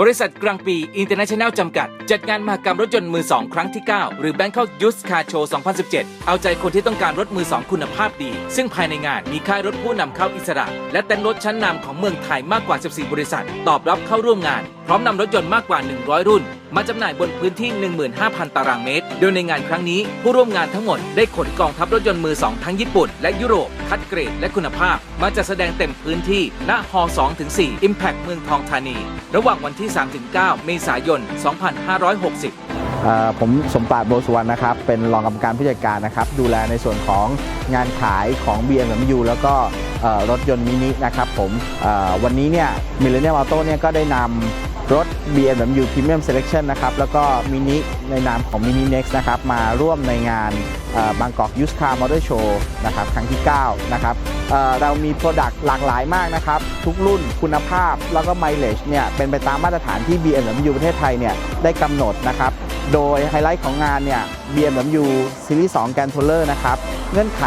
บริษัทกลางปีอินเตอร์เนชั่นแนลจำกัด จัดงานมหกรรมรถยนต์มือ2ครั้งที่ 9 หรือ Bangkok Used Car Show 2017 เอาใจคนที่ต้องการรถมือ2คุณภาพดี ซึ่งภายในงานมีค่ายรถผู้นำเข้าอิสระ และเต็นท์รถชั้นนำของเมืองไทยมากกว่า 14 บริษัท ตอบรับเข้าร่วมงานพร้อมนำรถยนต์มากกว่า 100 รุ่น มาจำหน่ายบนพื้นที่ 15,000 ตารางเมตร โดยในงานครั้งนี้ ผู้ร่วมงานทั้งหมดได้ขนกองทัพรถยนต์มือ 2 ทั้งญี่ปุ่น และยุโรป คัดเกรดและคุณภาพ มาจัดแสดงเต็มพื้นที่ณฮ2-4 Impact เมืองทองธานี ระหว่างวันที่ 3-9 เมษายน 2560เอ่อผมสมปราดโบสุวรรณนะครับ เป็นรองกรรมการผู้จัดการนะครับ ดูแลในส่วนของงานขายของ BMW แล้วก็รถยนต์มินินะครับผมวันนี้เนี่ยมิเลเนียมออโต้เนี่ยก็ได้นำ รถ BMW Premium Selection นะครับ แล้วก็มินิในนามของ Mini Next นะครับ มาร่วมในงานบางกอกยูสคาร์มอเตอร์โชว์นะครับครั้งที่ 9 นะครับเเรามี Product หลากหลายมากนะครับ ทุกรุ่นคุณภาพแล้วก็ Mileage เนี่ย เป็นไปตามมาตรฐานที่ BMW ประเทศไทยเนี่ย ได้กำหนดนะครับ โดยไฮไลท์ของงานเนี่ย BMW Series 2 g a n t o l e r นะครับ เงื่อนไข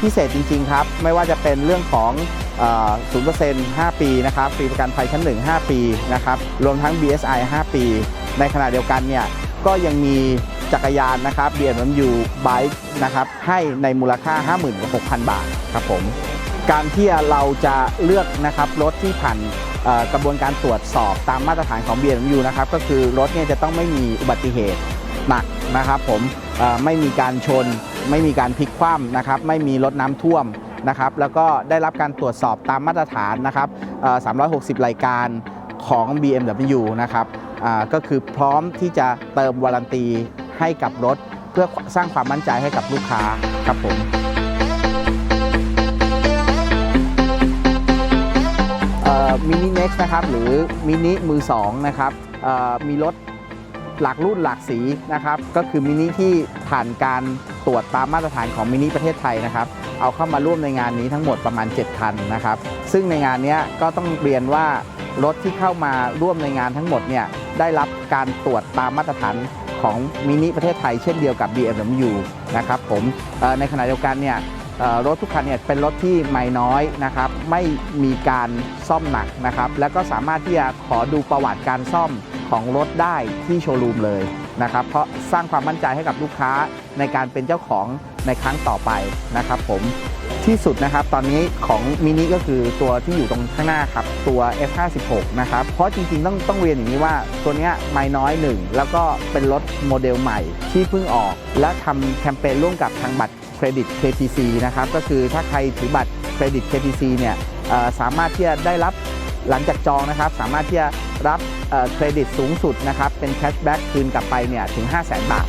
พิเศษจริง ๆ ครับ ไม่ว่าจะเป็นเรื่องของ 0% 5 ปีนะครับฟรีประกันภัยชั้น 1 5 ปีนะครับรวมทั้ง BSI 5 ปี ในขณะเดียวกันเนี่ยก็ยังมีจักรยานนะครับ BMW Bike นะครับให้ในมูลค่า 56,000 บาทครับผมการที่เราจะเลือกนะครับรถที่ผ่านกระบวนการตรวจสอบตามมาตรฐานของ BMW นะครับก็คือรถเนี่ยจะต้องไม่มีอุบัติเหตุหนักนะครับผมไม่มีการชน ไม่มีการพลิกคว่ำนะครับไม่มีรถน้ำท่วม นะครับแล้วก็ได้รับการตรวจสอบตามมาตรฐานนะครับ360 รายการของ BMW นะครับก็คือพร้อมที่จะเติมวารันตีให้กับรถ เพื่อสร้างความมั่นใจให้กับลูกค้าครับผมมินิเน็กนะครับหรือมินิมือ2นะครับมีรถหลากรุ่นหลากสีนะครับ ก็คือมินิที่ผ่านการตรวจตามมาตรฐานของมินิประเทศไทยนะครับ เอาเข้ามาร่วมในงานนี้ทั้งหมดประมาณ 7 คันนะครับ ซึ่งในงานนี้ก็ต้องเรียนว่ารถที่เข้ามาร่วมในงานทั้งหมดเนี่ยได้รับการตรวจตามมาตรฐานของมินิประเทศไทยเช่นเดียวกับ BMW นะครับผมในขณะเดียวกันเนี่ยรถทุกคันเนี่ยเป็นรถที่ไม่น้อยนะครับไม่มีการซ่อมหนักนะครับ แล้วก็สามารถที่จะขอดูประวัติการซ่อมของรถได้ที่โชว์รูมเลย นะครับเพราะสร้างความมั่นใจให้กับลูกค้าในการเป็นเจ้าของในครั้งต่อไปนะครับผมที่สุดนะครับตอนนี้ของมินิก็คือตัวที่อยู่ตรงข้างหน้าครับตัว F56 นะครับเพราะจริงๆต้องต้องเรียนอย่างนี้ว่าตัวนี้ไม่น้อยหนึ่งแล้วก็เป็นรถโมเดลใหม่ที่เพิ่งออก และทำแคมเปญร่วมกับทางบัตรเครดิต KTC นะครับก็คือถ้าใครถือบัตรเครดิต KTC เนี่ยสามารถที่จะได้รับหลังจากจองนะครับ สามารถที่จะ รับเครดิตสูงสุดนะครับเป็นแคชแบ็กคืนกลับไปเนี่ยถึง 5 0 0 0 0 0 บาท